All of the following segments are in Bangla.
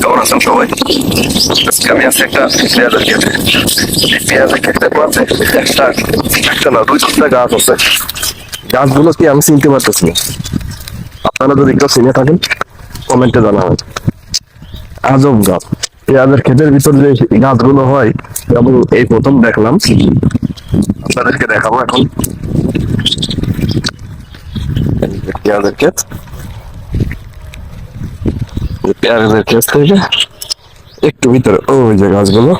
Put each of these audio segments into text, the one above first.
কেমন আছেন সবাই আজকে পেঁয়াজের খেতে এই গাছ আছে আপনারা যদি থাকেন কমেন্টে জানাবেন আজব গাছ পেঁয়াজের ক্ষেতের ভিতর যে গাছগুলো হয় এবং এই প্রথম দেখলাম আপনাদেরকে দেখাবো এখন পেঁয়াজের ক্ষেত পেঁয়াজের ক্ষেত থেকে একটু ভিতরে ওই যে গাছগুলো।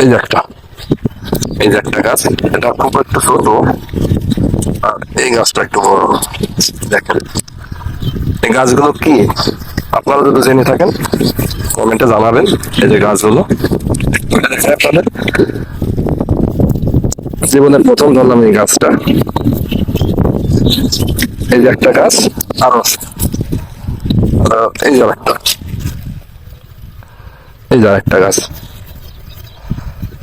এই যে একটা। এই যে একটা গাছ, এটা খুব একটু ছোট। আর এই গাছটা একটু বড়। দেখেন, এই গাছগুলো কি? আপনারা যদি জেনে থাকেন কমেন্টে জানাবেন এই যে গাছগুলো। আপনাদের জীবনের প্রথম ধরলাম এই গাছটা। এই যে একটা গাছ আরও এই যে একটা এই যে একটা গাছ।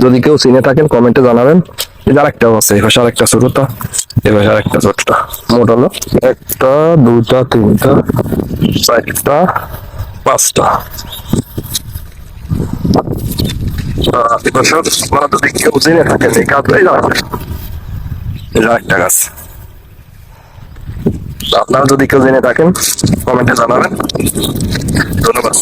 যদি কেউ চিনে থাকেন কমেন্টে জানাবেন। আরেকটাও আছে পাশে আরেকটা ছোটটা মোট হলো একটা দুটা তিনটা, চারটা, পাঁচটা। এই যদি কেউ চিনে থাকেন, এই আরেকটা গাছ। আপনারা যদি কেউ জেনে থাকেন কমেন্টে জানাবেন। ধন্যবাদ